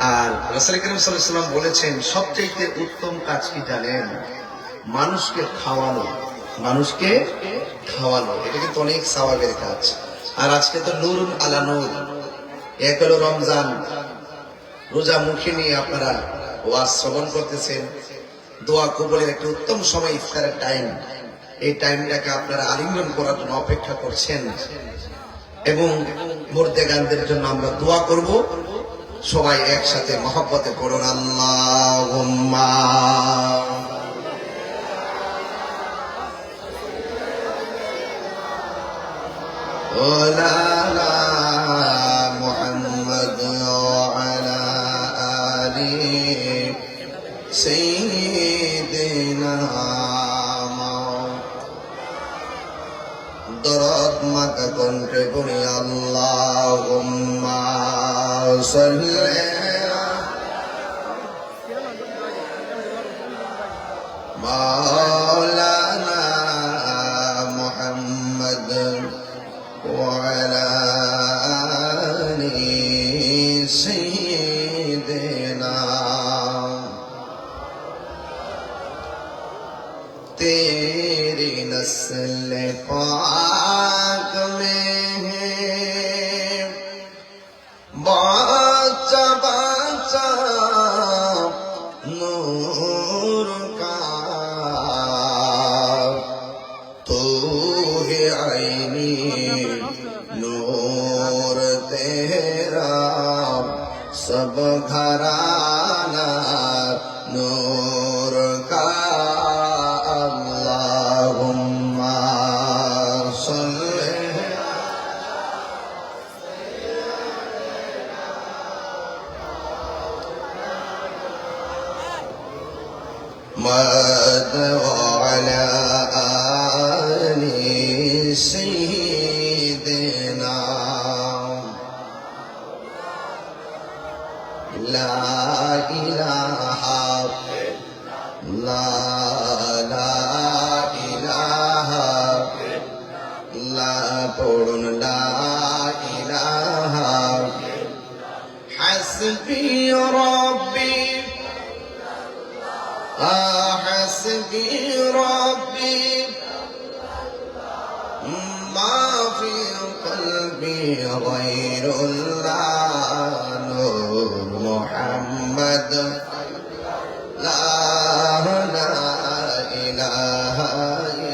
আর রাসুল করিম সাল্লাম বলেছেন সবচেয়ে উত্তম কাজ কি জানেন? মানুষকে খাওয়ানো। মানুষকে খাওয়ানো। এটা কিন্তু অনেক স্বভাবের কাজ। আর আজকে তো নুরুন আলা নূর। এক রমজান। রোজা মুখে নিয়ে আপনারা ওয়াজ শ্রবণ করতেছেন। দোয়া কবলের একটা উত্তম সময় ইফতারের টাইম। এই টাইমটাকে আপনারা আলিঙ্গন করার জন্য অপেক্ষা করছেন। এবং মুর্দে গানদের জন্য আমরা দোয়া করব। সবাই একসাথে মহব্বতে করুন আল্লাহ ولا محمد وعلى آل سيدنا দরদ মাকা কণ্ঠে করি আল্লাহুম্মা صلى مولانا محمد وعلى سيدنا. تیری نسل پاک میں ঘরানার নূর কা আল্লাহুম্মা সাল্লি মদ لا إله لا لا إله لا قول لا إله حسبي ربي حسبي ربي. ما في قلبي غير الله نور محمد. لا إله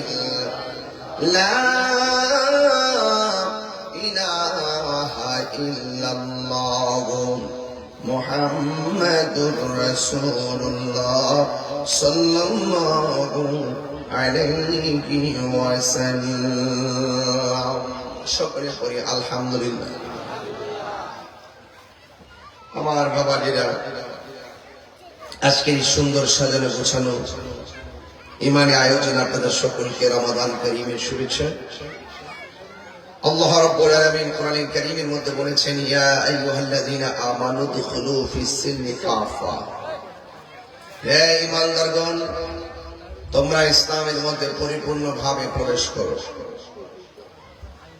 إلا لا إله إلا الله محمد رسول الله صلى الله عليه وسلم. সকলে করি আলহামদুলিল্লাহ। আমার বাবাজিরা, আজকে এই সুন্দর সাজানো গোছানো ইমানে আয়োজন আপনাদের সকলকে রমাদান করিমের শুভেচ্ছা। আল্লাহ আলামিন কারীমের মধ্যে বলেছেন, ইয়া আইয়ুহাল্লাযীনা আমানু দুখুলু ফিস সিলমি কাফা। হে ঈমানদারগণ, তোমরা ইসলামের মধ্যে পরিপূর্ণভাবে প্রবেশ করো।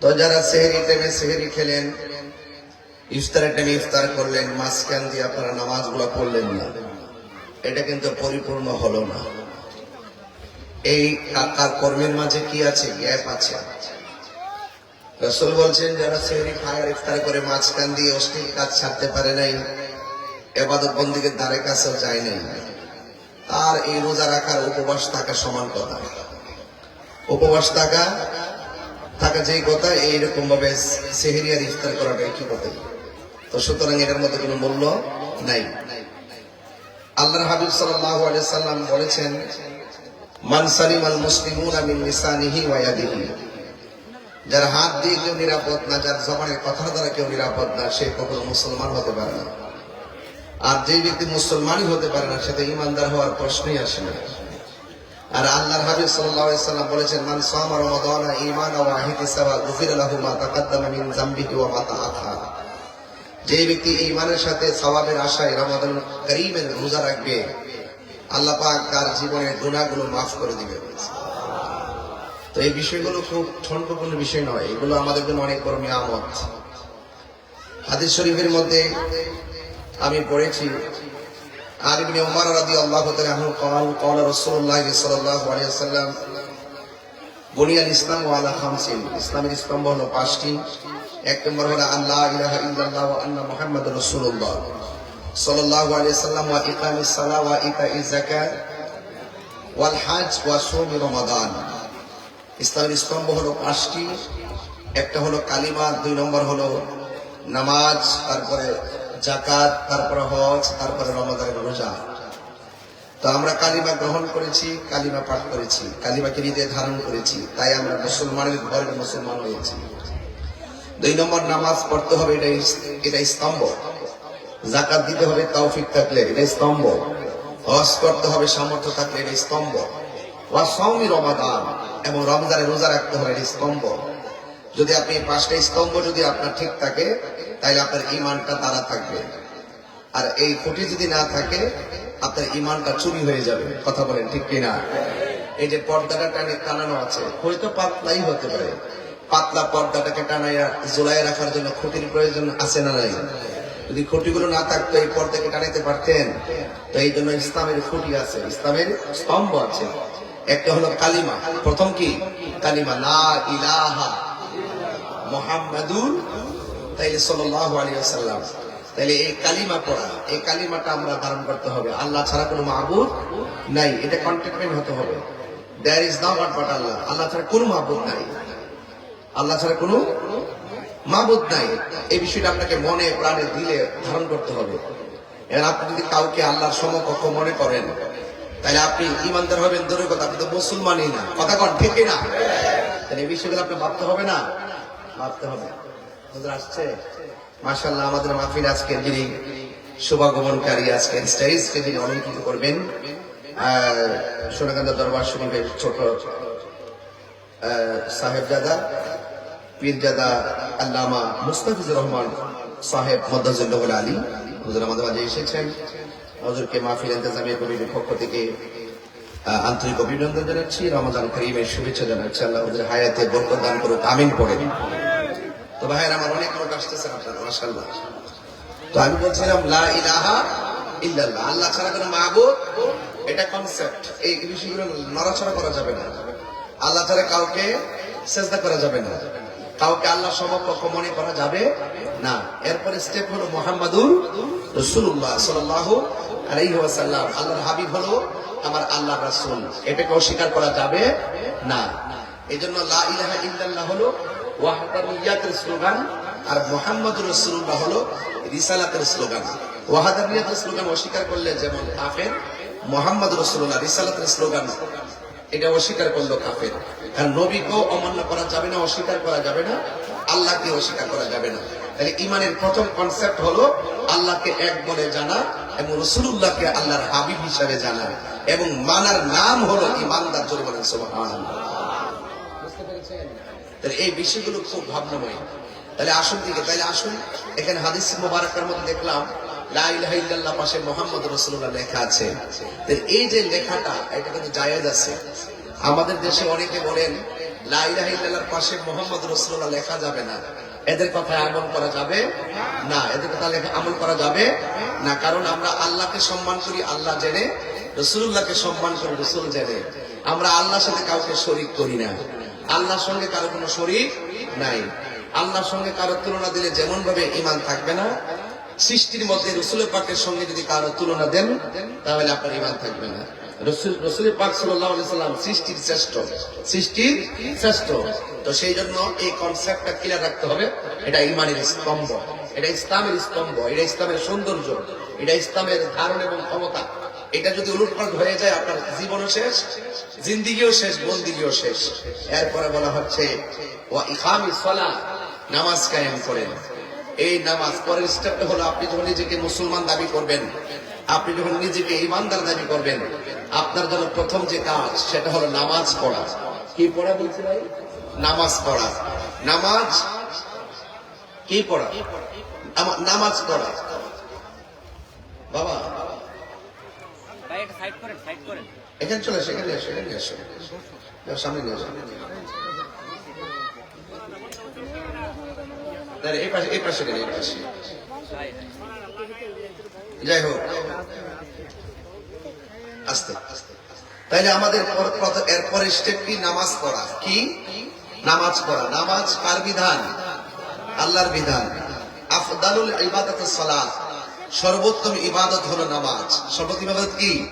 তো যারা সেহরি টাইমে সেহরি খেলেন, ইফতারের টাইমে ইফতার করলেন, মাঝখান দিয়ে আপনারা নামাজগুলো পড়লেন না। এটা কিন্তু পরিপূর্ণ হলো না। এই কাকার কর্মের মাঝে কি আছে? গ্যাপ আছে। রসুল বলছেন, যারা সেহরি খায় ইফতার করে মাঝখান দিয়ে অশ্লীল কাজ ছাড়তে পারে নাই, এবাদত বন্দীকে দ্বারে কাছেও যায় নাই। তার এই রোজা রাখার উপবাস থাকা সমান কথা। উপবাস থাকা যেই কথা এইরকম ভাবে সেহেরি আর ইফতার করাটা কি কথা? তো সুতরাং এটার মধ্যে কোনো মূল্য নাই। আল্লাহ হাবিব আলাইহি সাল্লাম বলেছেন, মান সালিমাল মুসলিমুনা মিন লিসানিহি ওয়া ইয়াদিহি। যার হাত দিয়ে কেউ নিরাপদ না, যার জবানের কথা দ্বারা কেউ নিরাপদ না, সে কখনো মুসলমান হতে পারে না। আর যে ব্যক্তি মুসলমানই হতে পারে না সেটা ইমানদার হওয়ার প্রশ্নই আসে না। আর আল্লাহর হাবিব সাল্লাল্লাহু আলাইহি সাল্লাম বলেছেন, মান সামা রমাদানা ঈমানা ওয়া ইহতিসাবা গুফিরা লাহু মা তাকাদ্দামা মিন যামবিহি ওয়া মা তাআখার যে ব্যক্তি ঈমানের সাথে সওয়াবের আশায় রমাদান করিমের রোজা রাখবে, আল্লাহ পাক তার জীবনের গুনাহগুলো মাফ করে দিবে তো এই বিষয়গুলো খুব ঠনপূর্ণ বিষয় নয়, এগুলো আমাদের জন্য অনেক বড় নিয়ামত। হাদিস শরীফের মধ্যে আমি পড়েছি আর ইবনে উমর রাদিয়াল্লাহু তাআলা আনহু قال قال رسول الله صلى الله عليه وسلم বুনিয়াল ইসলাম ওয়ালা খামসিন ইসলামের স্তম্ভ হলো পাঁচটি এক নম্বর হলো আল্লাহ ইলাহা ইল্লাল্লাহ ওয়া আন্না মুহাম্মাদুর রাসূলুল্লাহ সাল্লাল্লাহু আলাইহি সাল্লাম ওয়া ইকামিস সালাহ ওয়া ইতাইজ যাকাত ওয়াল হজ ওয়া সুম রমাদান ইসলামের স্তম্ভ হলো পাঁচটি একটা হলো কালিমা দুই নম্বর হলো নামাজ তারপরে জাকাত, তারপরে হজ, তারপরে রমাদানের রোজা। তো আমরা কালিমা গ্রহণ করেছি, কালিমা পাঠ করেছি, কালিমাকে হৃদয়ে ধারণ করেছি, তাই আমরা মুসলমানের ঘরের মুসলমান হয়েছি। দুই নম্বর, নামাজ পড়তে হবে, এটা এটা স্তম্ভ। জাকাত দিতে হবে, তৌফিক থাকলে এটা স্তম্ভ। হজ করতে হবে, সামর্থ্য থাকলে এটা স্তম্ভ। ওয়া সৌমি রমাদান, এবং রমজানে রোজা রাখতে হবে, এটা স্তম্ভ। যদি আপনি পাঁচটা স্তম্ভ যদি আপনার ঠিক থাকে তাহলে আপনার ইমানটা তারা থাকবে। আর এই খুঁটি যদি না থাকে, আপনার ইমানটা চুরি হয়ে যাবে। কথা বলেন ঠিক কিনা? এই যে পর্দাটা টানে টানানো আছে, হয়তো পাতলাই হতে পারে। পাতলা পর্দাটাকে টানাইয়া জোলাই রাখার জন্য খুঁটির প্রয়োজন আছে না নাই? যদি খুঁটিগুলো না থাকতো, এই পর্দাকে টানাইতে পারতেন। তো এই জন্য ইসলামের খুঁটি আছে, ইসলামের স্তম্ভ আছে। একটা হলো কালিমা। প্রথম কি? কালিমা লা ইলাহা মোহাম্মদুর তাইলে সাল্লাল্লাহু আলাইহি ওয়াসাল্লাম। তাইলে এই কালিমা পড়া, এই কালিমাটা আমরা ধারণ করতে হবে। আল্লাহ ছাড়া কোনো মাহবুদ নাই, এটা কন্টেনমেন্ট হতে হবে। There is no god but Allah আল্লাহ ছাড়া কোনো মাহবুদ নাই। আল্লাহ ছাড়া কোনো মাহবুদ নাই। এই বিষয়টা আপনাকে মনে, প্রাণে দিলে ধারণ করতে হবে। এবার আপনি যদি কাউকে আল্লাহর সমকক্ষ মনে করেন তাহলে আপনি ইমানদার হবেন দূরের কথা। আপনি তো মুসলমানই না। কথা কন, ঠিক না তাহলে এই বিষয়গুলো আপনি ভাবতে হবে না? ভাবতে হবে। আসছে। মাশাল্লাহ আমাদের মাহফিল আজকে যিনি শুভাগমনকারী আজকে স্টেজকে যিনি অলঙ্কৃত করবেন সোনাকান্ত দরবার শরীফের ছোট সাহেবজাদা পীরজাদা আল্লামা মুস্তাফিজুর রহমান সাহেব মদ্দাজুল্লাহ আলী, হুজুর আমাদের মাঝে এসেছেন। হুজুরকে মাহফিল ইন্তজামিয়া কমিটির পক্ষ থেকে আন্তরিক অভিনন্দন জানাচ্ছি। রমাদান করিমের শুভেচ্ছা জানাচ্ছি। আল্লাহ হায়াতে বরকত দান করুক, আমিন পড়ে। তো ভাইয়ের আমার অনেক লোক আসতেছেন আপনার মাশাল্লাহ তো আমি বলছিলাম, লা ইলাহা ইল্লাল্লাহ। আল্লাহ ছাড়া কোনো মাহবুদ? এটা কনসেপ্ট এই বিষয়গুলো নড়াচড়া করা যাবে না। আল্লাহ ছাড়া কাউকে চেষ্টা করা যাবে না। কাউকে আল্লাহ সমকক্ষ মনে করা যাবে না। এরপরে স্টেপ হলো মোহাম্মদুর রসুল্লাহ সাল্লাহ আলাইহি ওয়াসাল্লাম। আল্লাহর হাবিব হলো আমার আল্লাহ রাসূল। এটাকে অস্বীকার করা যাবে না। এই জন্য লা ইলাহা ইল্লাল্লাহ হলো ওয়াহদানিয়াতের স্লোগান আর মোহাম্মদ হলো রিসালাতের স্লোগান। ওয়াহাদানিয়াতের স্লোগান অস্বীকার করলে যেমন কাফের মোহাম্মদ রসুল্লাহ রিসালাতের স্লোগান এটা অস্বীকার করল কাফের। কারণ অমান্য করা যাবে না, অস্বীকার করা যাবে না আল্লাহকে অস্বীকার করা যাবে না। তাহলে ইমানের প্রথম কনসেপ্ট হলো আল্লাহকে এক বলে জানা এবং রসুল্লাহকে আল্লাহর হাবিব হিসাবে জানা এবং মানার নাম হলো ইমানদার জোরে বলেন তাহলে এই বিষয়গুলো খুব ভাবনাময়। তাহলে আসুন দিকে, তাহলে আসুন, এখানে হাদিস মোবারকের মধ্যে দেখলাম পাশে মোহাম্মদ রাসূলুল্লাহ লেখা আছে। এই যে লেখাটা, এটা কিন্তু জায়েজ আছে। আমাদের দেশে অনেকে বলেন পাশে মোহাম্মদ রাসূলুল্লাহ লেখা যাবে না। এদের কথায় আমল করা যাবে না। এদের কথা আমল করা যাবে না। কারণ আমরা আল্লাহকে সম্মান করি, আল্লাহ জেনে রসুল্লাহকে সম্মান করি, রসুল জেনে। আমরা আল্লাহর সাথে কাউকে শরিক করি না। আল্লাহর সঙ্গে কারও কোনো শরীর নাই। আল্লাহর সঙ্গে কারও তুলনা দিলে যেমন ভাবে ইমান থাকবে না, সৃষ্টির মধ্যে রসুলের পাকের সঙ্গে যদি কারও তুলনা দেন, তাহলে আপনার ইমান থাকবে না। সৃষ্টির শ্রেষ্ঠ সৃষ্টির শ্রেষ্ঠ। তো সেই জন্য এই কনসেপ্টটা ক্লিয়ার রাখতে হবে। এটা ইমানের স্তম্ভ, এটা ইসলামের স্তম্ভ, এটা ইসলামের সৌন্দর্য, এটা ইসলামের ধারণ এবং ক্ষমতা। এটা যদি উলটপালট হয়ে যায়, আপনার জীবনও শেষ, জিন্দিগিও শেষ, বন্দিগিও শেষ। এরপরে বলা হচ্ছে নামাজ কায়েম করেন। এই নামাজ পরের স্টেপটা হলো, আপনি যখন নিজেকে মুসলমান দাবি করবেন, আপনি যখন নিজেকে ইমানদার দাবি করবেন, আপনার জন্য প্রথম যে কাজ, সেটা হলো নামাজ পড়া। কি পড়া বলছি ভাই? নামাজ পড়া। নামাজ? কি পড়া? নামাজ পড়া। বাবা ভাই এটা সাইড করেন সাইড করেন এখানে চলে আসো, এখানে এখানে আসো। সামনে নিয়ে আসো যাই হোক। আস্তে তাইলে আমাদের পর- এরপরে স্টেপ কি? নামাজ পড়া। কি? নামাজ পড়া। নামাজ কার বিধান? আল্লাহর বিধান। আফদালুল ইবাদত সালাত। সর্বোত্তম ইবাদত হলো নামাজ। সর্বোত্তম ইবাদত কি?